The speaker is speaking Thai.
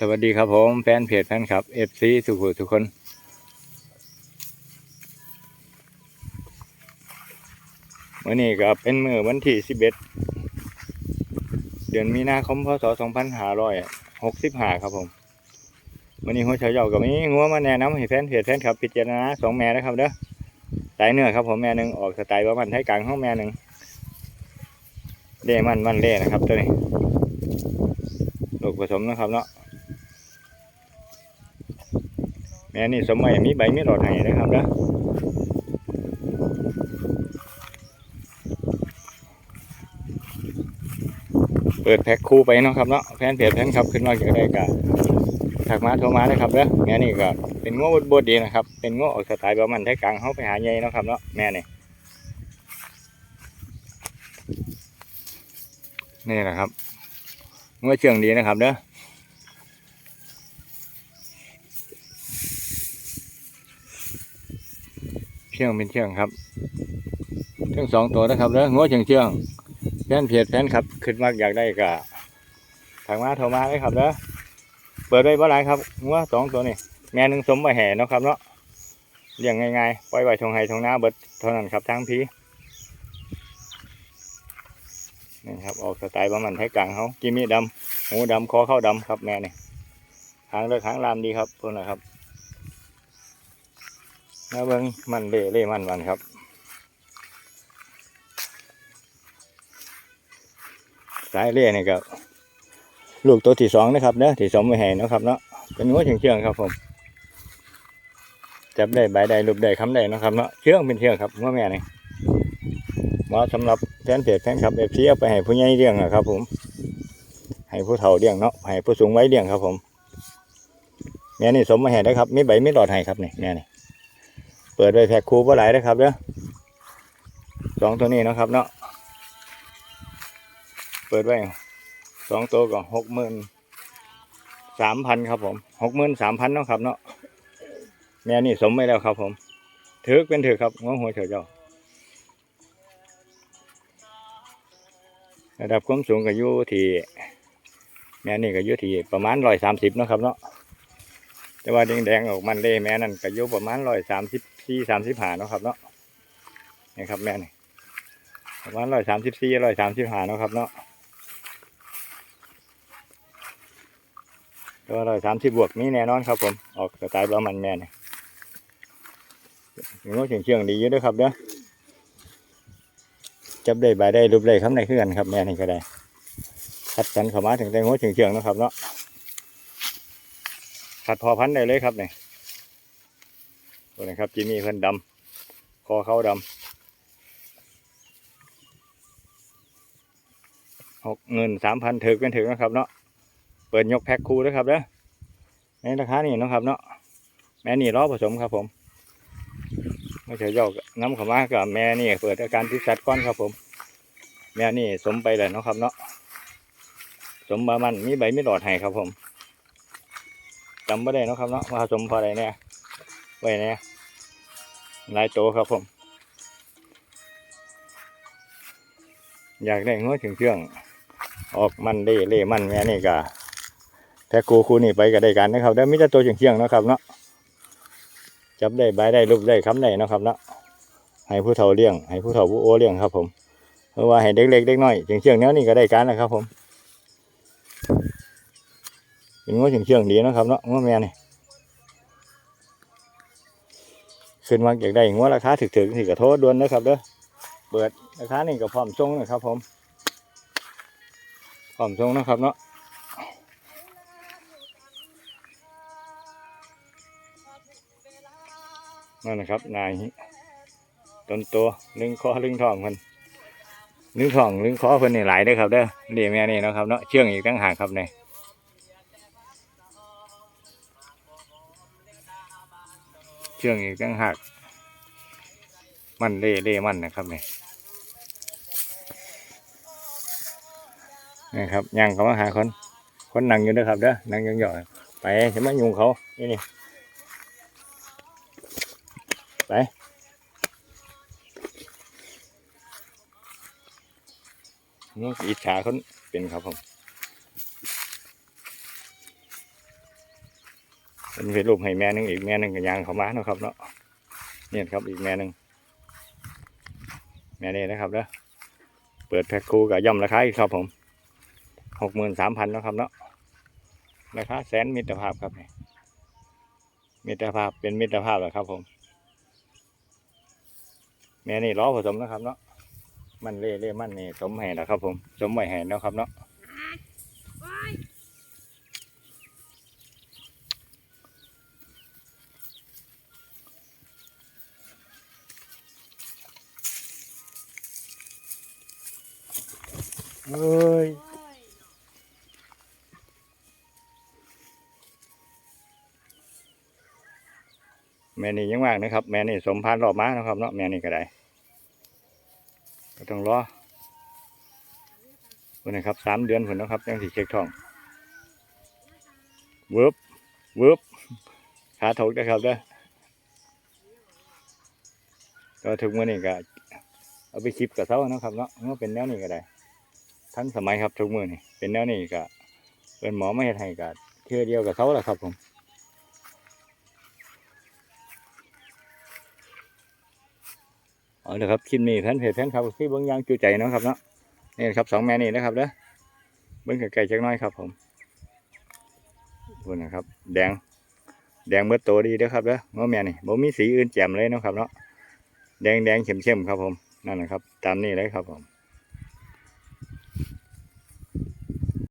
สวัสดีครับผมแฟนเพจแฟนคลับเอฟซีทุกคนทุกคน มื่อนี้ก็เป็นมือวันที่สิบเอ็ดเดือนมีนาคมพศสองพันห้าร้อยหกสิบห้าครับผมวันนี้หัวเฉาเหยากับนี้งัวมาแนะนำให้แฟนเพจแฟนคลับพิจารณาสองแม่นะครับเด้อสายเนื้อครับผมแม่หนึ่งออกสไตล์ว่ามันไทยกลางห้องแม่หนึ่งเล่มันมันเล่นะครับตัวนี้ลูกผสมนะครับเนาะ ม่นี่สมัยมีใบมีหลอดให้นะครับนะเปิดแพ็คคู่ไปเนาะครับเนาะแฟนเพจแฟนครับขึ้นมาเกี่ยวได้กะถักมาโทรมาเลยครับเด้อแม่นี่ก็เป็นง้อบดดีนะครับ เป็นง้อออกสไตล์ประมาณไทยกลางเขาไปหาใหญ่เนาะครับเนาะแม่นี่นี่แหละครับง้อเชื่องดีนะครับเด้อ เชื่องเป็นเชื่องครับทั้งสองตัวนะครับแล้วงัวเชื่องเชื่องแฟนเพจแฟนครับขึ้นมากอยากได้ก็ทางมาโทรมาเลยครับเด้อเปิดได้เมื่อไรครับงัวสองตัวนี่แม่หนึ่งสมไปแห่เนาะครับเนาะเลี้ยงง่ายๆปล่อยไว้ชงไห้ชงน้าเบิดเท่านั้นครับทั้งพีนี่ครับออกสไตล์ประมาณไทยกลางเขากิมีดำหูดำคอเข้าดำครับแม่นี่หางเลือกหางลามดีครับพวกนะครับ แล้วเบิ้งมันเล่เล่มันมันครับ สายเล่นี่ก็ลูกตัวที่สองนะครับเนาะที่สมไม่แห่นะครับเนาะเป็นงัวเชื่องๆครับผมจับได้ใบได้ลูกได้คำได้นะครับเนาะเชื่องเป็นเชื่องครับงัวแม่นี่มาสำหรับแฟนเพจแฟนคลับเอฟซีเอาไปให้ผู้ใหญ่เลี้ยงนะครับ ผม ให้ผู้เฒ่าเลี้ยงเนาะให้ผู้สูงวัยเลี้ยงครับ ผมแม่นี่สมมาแห่ได้ครับมีใบไมีหลอดให้ครับนี่แม่นี่ เปิดไว้แพ็คคูบ่หลายนะครับเด้อสองตัวนี้นะครับเนาะเปิดไว้สองตัวก็หกหมื่นสามพันครับผมหกหมื่นสามพันเนาะครับเนาะแม่นี่สมไม่แล้วครับผมถือเป็นถือครับง้อหัวเฉยเจ้าระดับความสูงก็อยู่ที่แม่นี่ก็อยู่ที่ประมาณร้อยสามสิบเนาะครับเนาะแต่ว่าแดงๆออกมันเล่แม่นั่นก็อยู่ประมาณร้อยสามสิบ สี่สามสิบหาเนาะครับเนาะนี่ครับแม่นี่ประมาณร้อยสามสิบสี่ร้อยสามสิบหาเนาะครับเนาะตัวร้อยสามสิบบวกนี่แน่นอนครับผมออกสไตล์ประมาณแม่นี่ถึงว่าเชียงเชียงดีอยู่เด้วยครับเด้อจับได้ใบได้รูปได้คำได้ขึ้นกันครับแม่นี่ก็ได้คัดสันเข้ามาถึงได้หัวเชียงเชียงเนาะครับเนาะขัดพอพันได้เลยครับเนี่ย ตัวนี้ครับจิมี่เพิ่นดำคอเขาดำหกเงินสามพันถึกเป็นถึกนะครับเนาะเปิดยกแพ็คคูด้วยครับเด้อในราคานี่นะครับเนาะแม่นี่ล้อผสมครับผมไม่ใช่ยอกน้ำขมากับแม่นี่เปิดอาการพิษสัตว์ก้อนครับผม แม่นี่สมไปเลยนะครับเนาะสมบามันมีใบไมีหลอดให้ครับผมจำไม่ได้นะครับเนาะว่าผสมพออะไรเนี่ย ไว้นี่ยหลายโตวครับผม อยากได้งัวถึงเครื่อง ออกมันเล่เล่มันแม่นี่กะแพ็คคูคูนี่ไปก็ได้กันนะครับได้ม่จะตัวเชียงเชียงๆนะครับเนาะจับได้ใบได้รูปได้คำได้นะครับเนาะให้ผู้เฒ่าเลี้ยงให้ผู้เฒ่าผู้โอเลี้ยงครับ ผมเพราะว่าให้เด็กเล็กเด็กน้อยเชียงเชียงๆแนวนี้ก็ได้การนะครับ ผมเป็นง้อเชื่องเชื่องดีนะครับเนาะง้อแม่นี่ ขึ้นมาอยากได้ง้อราคาถึกๆที่กระโทษด่วนนะครับเด้อเปิดราคานี่ก็พร้อมส่งนะครับ ผมพร้อมส่งนะครับเนาะนั่นนะครับนายต้นตัวลึงคอลึงทองมันลึงทองลึงคอเพิ่นนี่หลายเด้อครับเด้อนี่แม่นี่นะครับเนาะเชื่องอีกตั้งหากครับเนี่ย เชื่องอีกตั้งหัก มันเล่เล่มันนะครับเนี่ยนี่ครับย่างเขามาหาคน คนนั่งอยู่นะครับเด้อนั่งยองๆไปจะมายุงเขานี่นี่ไปนี่อิจฉาคนเป็นครับผม เป็นเป็นรูปให้แม่หนึงอีกแม่หนึงกับยางเขามาเนาะครับเนาะเนี่ยครับอีกแม่หนึงแม่นี่นะครับเนาะเปิดแพ็คคู่กับย่อมราคาอีกครับผมหกหมื่นสามพันนาะครับเนาะราคาแสนมิตรภาพครับนี่มิตรภาพเป็นมิตรภาพเหรอครับ ผม แม่นี่ล้อผสมนะครับเนาะมันเล่เล่มันนี่สมแห่นะครับผม สมไว้แห่นะครับเนาะ เอ้ยแม่นี่ยังว่างนะครับ แม่นี่สมพันธ์รอบม้านะครับเนาะแม่นี่ก็ได้ก็ต้องรอคนนะครับสามเดือนผลนะครับยังสีเช็คทองเวิบเวิบขาถกนะครับเด้อก็ถึงวันนี้ก็เอาไปคลิปกับเซ้านะครับเนาะเมื่อเป็นแนวนี้ก็ได้ ทันสมัยครับทุกมือนี่เป็นแนวนี้ก็เป็นหมอไม่เฮ็ดให้ก็เทื่อเดียวกับเขาแหละครับผมเอาละครับคลิปนี้ท่านเพจท่านครับที่เบิ้งยางจูใจเนาะครับเนาะนี่ครับสองแม่นี่นะครับเด้อเบิ้งไก่จักน้อยครับผมพูดนะครับ แดง แดงเบิดโตดีเด้อครับเด้อง้อแม่นี่บ่มีสีอื่นแจ่มเลยเนาะครับเนาะแดงแดงเข้มเข้มครับผมนั่นแหละครับ ตามนี้เลยครับผม